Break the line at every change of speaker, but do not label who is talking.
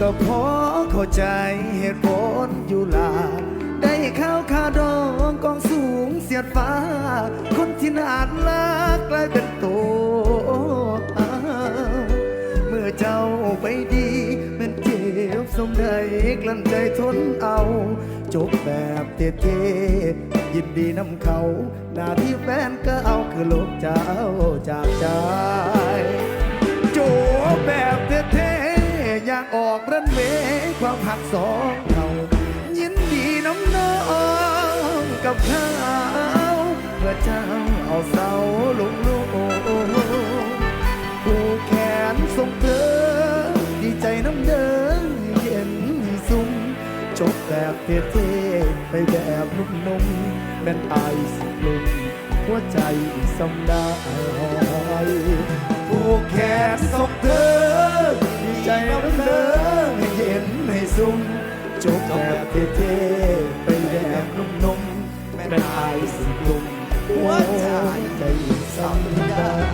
ก็พอเข้าใจเหตุผลอยู่ลา ได้ข้าวคาดองกองสูงเสียดฟ้า คนที่น่ารักกลายเป็นตัวเอาเมื่อเจ้าไปดีมันเจ็บสมใดกลั้นใจทนเอา จบแบบเท่ๆยินดีนำเขา หน้าที่แฟนก็เอาคือลบเจ้าจากใจ อยากออกรันเวย์ความหักสองเรายินดีน้องน้องกับเขาเพื่อเจ้าเอาเสาลงลูกผู้แขนส่งเธอดีใจน้ำเดินเย็นสุ่มจบแบบเท่ๆไปแบบนุ่มๆแม่นอายสิลุมหัวใจสำได้ผู้แขนศพเธอดีใจน้ำ นุ่มจบแบบเท่ๆไปแบบนุ่มๆแม่นายสิลุมหัวใจสั่งได้